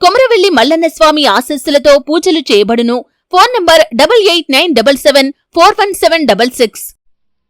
కొమరవెల్లి మల్లన్న స్వామి ఆశస్సులతో పూజలు చేయబడును. Phone number double eight nine double seven four one seven double six.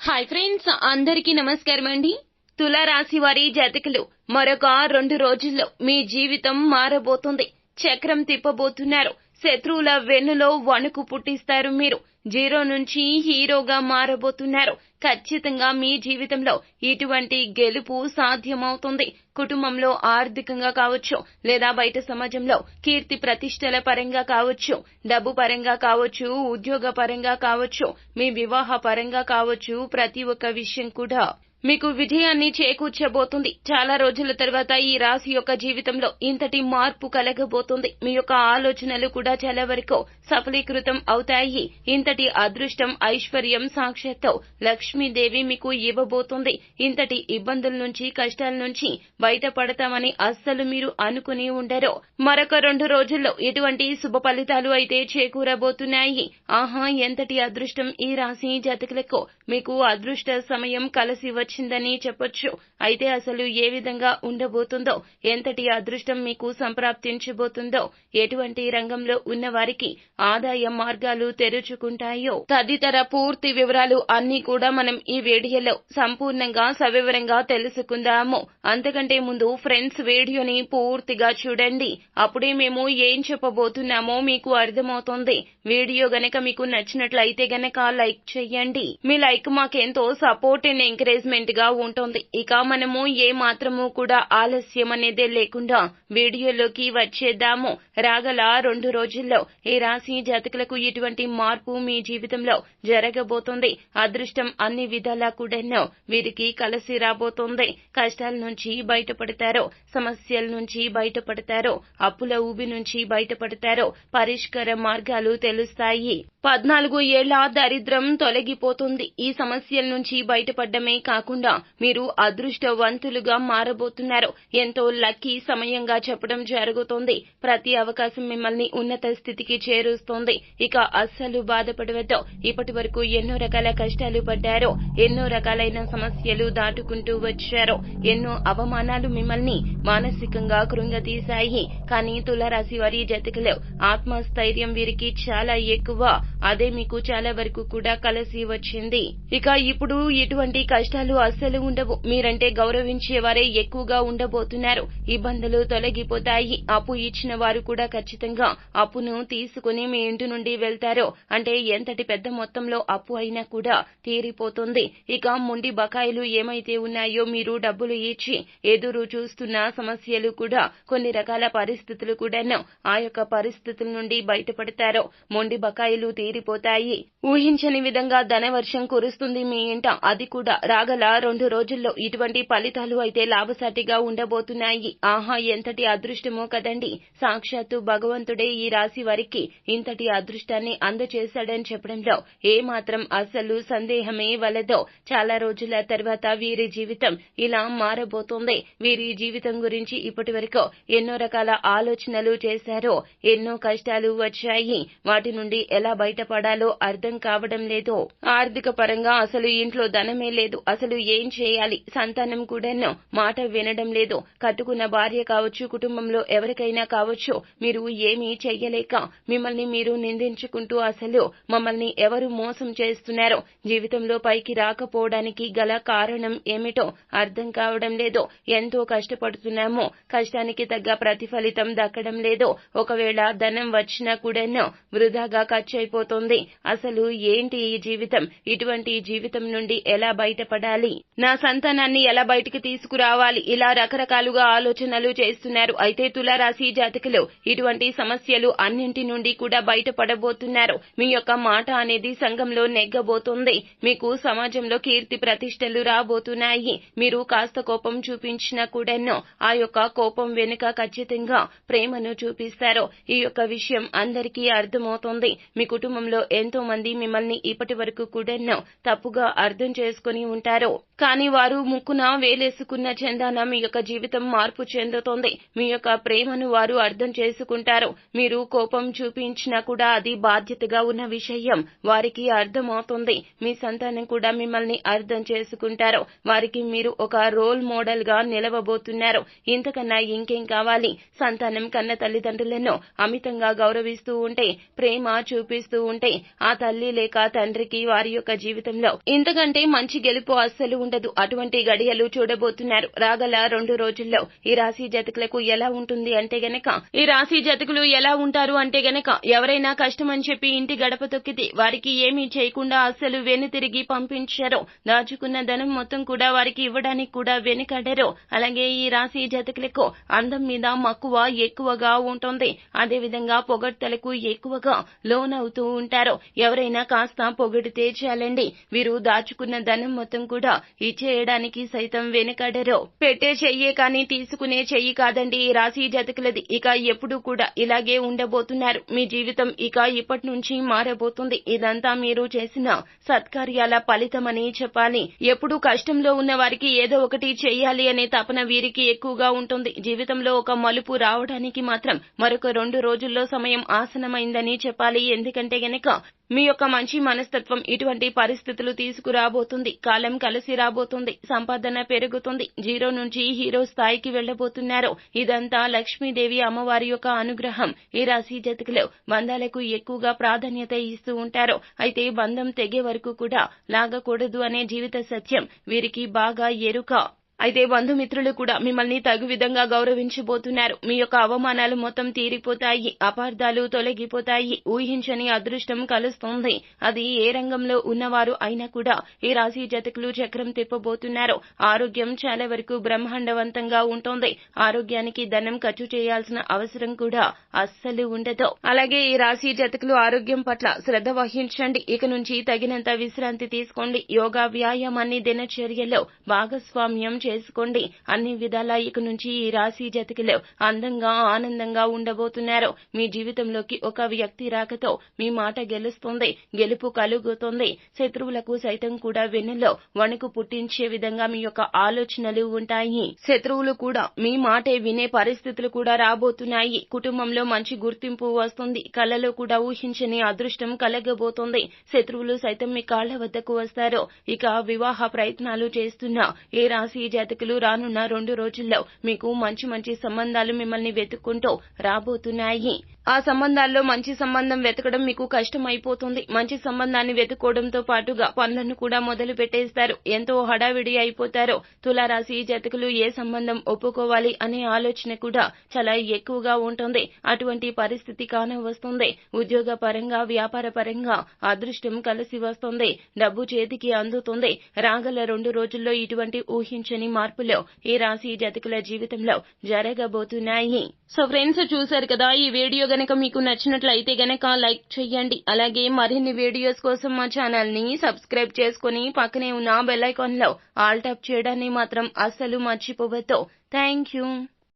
Hi friends అందరికీ నమస్కారం అండి. తులారాశి వారి జాతకులు మరొక రెండు రోజుల్లో మీ జీవితం మారబోతుంది. చక్రం తిప్పబోతున్నారు. శత్రువుల వెన్నులో వణుకు పుట్టిస్తారు మీరు. జీరో నుంచి హీరోగా మారబోతున్నారు. ఖచ్చితంగా మీ జీవితంలో ఇటువంటి గెలుపు సాధ్యమవుతుంది. కుటుంబంలో ఆర్థికంగా కావచ్చు లేదా బయట సమాజంలో కీర్తి ప్రతిష్టల పరంగా కావచ్చు డబ్బు పరంగా కావచ్చు ఉద్యోగ పరంగా కావచ్చు మీ వివాహ పరంగా కావచ్చు ప్రతి ఒక్క విషయం కూడా మీకు విజయాన్ని చేకూర్చబోతుంది. చాలా రోజుల తర్వాత ఈ రాశి యొక్క జీవితంలో ఇంతటి మార్పు కలగబోతుంది. మీ యొక్క ఆలోచనలు కూడా చాలా వరకు సఫలీకృతం అవుతాయి. ఇంతటి అదృష్టం ఐశ్వర్యం సాక్షాత్తు లక్ష్మీదేవి మీకు ఇవ్వబోతుంది. ఇంతటి ఇబ్బందుల నుంచి కష్టాల నుంచి బయటపడతామని అస్సలు మీరు అనుకుని ఉండరు. మరొక రెండు రోజుల్లో ఎటువంటి శుభ ఫలితాలు అయితే చేకూరబోతున్నాయి. ఆహా ఎంతటి అదృష్టం ఈ రాశి జాతకులకు. మీకు అదృష్ట సమయం కలిసి వచ్చిందని చెప్పొచ్చు. అయితే అసలు ఏ విధంగా ఉండబోతుందో ఎంతటి అదృష్టం మీకు సంప్రాప్తించబోతుందో ఎటువంటి రంగంలో ఉన్న వారికి ఆదాయ మార్గాలు తెరుచుకుంటాయో తదితర పూర్తి వివరాలు అన్ని కూడా మనం ఈ వీడియోలో సంపూర్ణంగా సవివరంగా తెలుసుకుందాము. అంతకంటే ముందు ఫ్రెండ్స్ వీడియోని పూర్తిగా చూడండి. అప్పుడే మేము ఏం చెప్పబోతున్నామో మీకు అర్థమవుతుంది. వీడియో గనక మీకు నచ్చినట్లయితే గనక లైక్ చేయండి. మీ లైక్ మాకెంతో సపోర్ట్ అండ్ ఎంకరేజ్మెంట్గా ఉంటుంది. ఇక మనము ఏ మాత్రము కూడా ఆలస్యం అనేదే లేకుండా వీడియోలోకి వచ్చేద్దాము. రాగల రెండు రోజుల్లో ఈ రాశి జాతకులకు ఇటువంటి మార్పు మీ జీవితంలో జరగబోతుంది? అదృష్టం అన్ని విధాలా కూడాను వీరికి కలిసి రాబోతుంది. కష్టాల నుంచి బయటపడతారో సమస్యల నుంచి బయటపడతారో అప్పుల ఊబి నుంచి బయటపడతారో పరిష్కార మార్గాలు తెలుస్తాయి. పద్నాలుగు ఏళ్ళ దరిద్రం తొలగిపోతుంది. ఈ సమస్యల నుంచి బయటపడ్డమే కాకుండా మీరు అదృష్టవంతులుగా మారబోతున్నారు. ఎంతో లక్కీ సమయంగా చెప్పడం జరుగుతోంది. ప్రతి అవకాశం మిమ్మల్ని ఉన్నత స్థితికి చేరుస్తోంది. ఇక అస్సలు బాధపడవద్దు. ఇప్పటి వరకు ఎన్నో రకాల కష్టాలు పడ్డారో. ఎన్నో రకాలైన సమస్యలు దాటుకుంటూ వచ్చారో. ఎన్నో అవమానాలు మిమ్మల్ని మానసికంగా కృంగతీశాయి. కానీ తులారాశి వారి జతకలో ఆత్మస్థైర్యం వీరికి చాలా ఎక్కువ. అదే మీకు చాలా వరకు కూడా కలిసి వచ్చింది. ఇక ఇప్పుడు ఇటువంటి కష్టాలు అస్సలు ఉండవు. మీరంటే గౌరవించేవారే ఎక్కువగా ఉండబోతున్నారు. ఇబ్బందులు తొలగిపోతాయి. అప్పు ఇచ్చిన వారు కూడా ఖచ్చితంగా అప్పును తీసుకుని మీ ఇంటి నుండి వెళ్తారు. అంటే ఎంతటి పెద్ద మొత్తంలో అప్పు అయినా కూడా తీరిపోతుంది. ఇక ముండి బకాయిలు ఏమైతే ఉన్నాయో మీరు డబ్బులు ఇచ్చి ఎదురు చూస్తున్న సమస్యలు కూడా కొన్ని రకాల పరిస్థితులు కూడాను ఆ యొక్క పరిస్థితుల నుండి బయటపడతారు. మొండి బకాయిలు తీరిపోతాయి ఊహించని విధంగా ధనవర్షం కురుస్తుంది మీ ఇంట. అది కూడా రాగల రెండు రోజుల్లో ఇటువంటి ఫలితాలు అయితే లాభసాటిగా ఉండబోతున్నాయి. ఆహా ఎంతటి అదృష్టమో కదండి. సాక్షాత్తు భగవంతుడే ఈ రాశి వారికి ఇంతటి అదృష్టాన్ని అందచేశాడని చెప్పడంలో ఏ మాత్రం అసలు సందేహమే వలదో. చాలా రోజుల తర్వాత వీరి జీవితం ఇలా మారబోతోంది. వీరి జీవితం గురించి ఇప్పటి వరకు ఎన్నో రకాల ఆలోచనలు చేశారో. ఎన్నో కష్టాలు వచ్చాయి. వాటి నుండి ఎలా బయట బయటపడాలో అర్థం కావడం లేదు. ఆర్థిక పరంగా అసలు ఇంట్లో ధనమే లేదు. అసలు ఏం చేయాలి? సంతానం కూడాను మాట వినడం లేదు. కట్టుకున్న భార్య కావచ్చు కుటుంబంలో ఎవరికైనా కావచ్చు మీరు ఏమీ చెయ్యలేక మిమ్మల్ని మీరు నిందించుకుంటూ అసలు మమ్మల్ని ఎవరు మోసం చేస్తున్నారో జీవితంలో పైకి రాకపోవడానికి గల కారణం ఏమిటో అర్థం కావడం లేదు. ఎంతో కష్టపడుతున్నామో. కష్టానికి తగ్గ ప్రతిఫలితం దక్కడం లేదు. ఒకవేళ ధనం వచ్చినా కూడాను వృధాగా ఖర్చు అయిపోతుంది అయిపోతుంది అసలు ఏంటి ఈ జీవితం? ఇటువంటి జీవితం నుండి ఎలా బయటపడాలి? నా సంతానాన్ని ఎలా బయటికి తీసుకురావాలి? ఇలా రకరకాలుగా ఆలోచనలు చేస్తున్నారు. అయితే తులారాశి జాతకులు ఇటువంటి సమస్యలు అన్నింటి నుండి కూడా బయటపడబోతున్నారు. మీ యొక్క మాట అనేది సంఘంలో నెగ్గబోతుంది. మీకు సమాజంలో కీర్తి ప్రతిష్టలు రాబోతున్నాయి. మీరు కాస్త కోపం చూపించినా కూడాను ఆ యొక్క కోపం వెనుక ఖచ్చితంగా ప్రేమను చూపిస్తారు. ఈ యొక్క విషయం అందరికీ అర్థమవుతుంది. మీ కుటుంబం కుటుంబంలో ఎంతో మంది మిమ్మల్ని ఇప్పటి వరకు కూడాను తప్పుగా అర్థం చేసుకుని ఉంటారు. కానీ వారు ముక్కున వేలేసుకున్న చందాన మీ యొక్క జీవితం మార్పు చెందుతోంది. మీ యొక్క ప్రేమను వారు అర్థం చేసుకుంటారు. మీరు కోపం చూపించినా కూడా అది బాధ్యతగా ఉన్న విషయం. వారికి అర్థమవుతుంది. మీ సంతానం కూడా మిమ్మల్ని అర్థం చేసుకుంటారు. వారికి మీరు ఒక రోల్ మోడల్గా నిలవబోతున్నారు. ఇంతకన్నా ఇంకేం కావాలి? సంతానం కన్న తల్లిదండ్రులను అమితంగా గౌరవిస్తూ ఉంటే ప్రేమ చూపిస్తూ ఉంటే ఆ తల్లి లేక తండ్రికి వారి యొక్క జీవితంలో ఇంతకంటే మంచి గెలుపు అస్సలు ఉండదు. అటువంటి గడియలు చూడబోతున్నారు. రాగల రెండు రోజుల్లో ఈ రాశి జతకులకు ఎలా ఉంటుంది అంటే గనక ఈ రాశి జతకులు ఎలా ఉంటారు అంటే గనక ఎవరైనా కష్టమని చెప్పి ఇంటి గడప తొక్కితే వారికి ఏమీ చేయకుండా అస్సలు వెనుతిరిగి పంపించారో. దాచుకున్న ధనం మొత్తం కూడా వారికి ఇవ్వడానికి కూడా వెనుకడరు. అలాగే ఈ రాశి జతకులకు అందం మీద మక్కువ ఎక్కువగా ఉంటుంది. అదే విధంగా పొగడ్తలకు ఎక్కువగా లోనవుతూ ఉంటారో. ఎవరైనా కాస్త పొగిడితే చాలండి. వీరు దాచుకున్న ధనం మొత్తం కూడా ఇచ్చేయడానికి సైతం వెనుకడరు. పెట్టే చెయ్యే కానీ తీసుకునే చెయ్యి కాదండి ఈ రాశి జతకులది. ఇక ఎప్పుడు కూడా ఇలాగే ఉండబోతున్నారు. మీ జీవితం ఇక ఇప్పటి నుంచి మారబోతుంది. ఇదంతా మీరు చేసిన సత్కార్యాల ఫలితమని చెప్పాలి. ఎప్పుడు కష్టంలో ఉన్న వారికి ఏదో ఒకటి చెయ్యాలి అనే తపన వీరికి ఎక్కువగా ఉంటుంది. జీవితంలో ఒక మలుపు రావడానికి మాత్రం మరొక రెండు రోజుల్లో సమయం ఆసనమైందని చెప్పాలి. ఎందుకంటే గనక మీ యొక్క మంచి మనస్తత్వం ఇటువంటి పరిస్థితులు తీసుకురాబోతుంది కాలం కలిసి రాబోతుంది సంపాదన పెరుగుతుంది జీరో నుంచి హీరో స్థాయికి వెళ్ళబోతున్నారు ఇదంతా లక్ష్మీదేవి అమ్మవారి యొక్క అనుగ్రహం. ఈ రాశి జతకులు బంధాలకు ఎక్కువగా ప్రాధాన్యత ఇస్తూ ఉంటారు. అయితే బంధం తెగే వరకు కూడా లాగకూడదు అనే జీవిత సత్యం వీరికి బాగా ఎరుక. అయితే బంధుమిత్రులు కూడా మిమ్మల్ని తగు విధంగా గౌరవించబోతున్నారు. మీ యొక్క అవమానాలు మొత్తం తీరిపోతాయి అపార్థాలు తొలగిపోతాయి ఊహించని అదృష్టం కలుస్తుంది. అది ఏ రంగంలో ఉన్నవారు అయినా కూడా ఈ రాశి జతకులు చక్రం తిప్పబోతున్నారు. ఆరోగ్యం చాలా వరకు బ్రహ్మాండవంతంగా ఉంటుంది. ఆరోగ్యానికి ధనం ఖర్చు చేయాల్సిన అవసరం కూడా అస్సలు ఉండదు. అలాగే ఈ రాశి జతకులు ఆరోగ్యం పట్ల శ్రద్ధ వహించండి. ఇక నుంచి తగినంత విశ్రాంతి తీసుకోండి. యోగా వ్యాయామాన్ని దినచర్యలో భాగస్వామ్యం చేసుకోండి. అన్ని విధాలా ఇక నుంచి ఈ రాశి జతికిలో అందంగా ఆనందంగా ఉండబోతున్నారు. మీ జీవితంలోకి ఒక వ్యక్తి రాకతో మీ మాట గెలుస్తుంది గెలుపు కలుగుతుంది. శత్రువులకు సైతం కూడా వెన్నులో వణుకు పుట్టించే విధంగా మీ యొక్క ఆలోచనలు ఉంటాయి. శత్రువులు కూడా మీ మాటే వినే పరిస్థితులు కూడా రాబోతున్నాయి. కుటుంబంలో మంచి గుర్తింపు వస్తుంది. కళలో కూడా ఊహించని అదృష్టం కలగబోతోంది. శత్రువులు సైతం మీ కాళ్ళ వద్దకు వస్తారు. ఇక వివాహ ప్రయత్నాలు చేస్తున్న ఏ రాశి జాతకులు రానున్న రెండు రోజుల్లో మీకు మంచి మంచి సంబంధాలు మిమ్మల్ని వెతుక్కుంటూ రాబోతున్నాయి. ఆ సంబంధాల్లో మంచి సంబంధం వెతకడం మీకు కష్టం అయిపోతుంది మంచి సంబంధాన్ని వెతుక్కోవడంతో పాటుగా పనులను కూడా మొదలు పెట్టేస్తారు ఎంతో హడావిడి అయిపోతారు తులారాశి జతకులు ఏ సంబంధం ఒప్పుకోవాలి అనే ఆలోచన కూడా చాలా ఎక్కువగా ఉంటుంది. అటువంటి పరిస్థితి కాన వస్తుంది ఉద్యోగ పరంగా వ్యాపార పరంగా అదృష్టం కలిసి వస్తుంది. డబ్బు చేతికి అందుతుంది. రాగల రెండు రోజుల్లో ఇటువంటి ఊహించని మార్పులు ఈ రాశి జతకుల జీవితంలో జరగబోతున్నాయి. సో ఫ్రెండ్స్ చూశారు కదా ఈ వీడియో గనక మీకు నచ్చినట్లయితే గనక లైక్ చేయండి అలాగే మరిన్ని వీడియోస్ కోసం మా ఛానల్ని సబ్స్క్రైబ్ చేసుకుని పక్కనే ఉన్న బెల్ ఐకాన్లో ఆల్ టాప్ చేయడాన్ని మాత్రం అస్సలు మర్చిపోవద్దు. Thank you.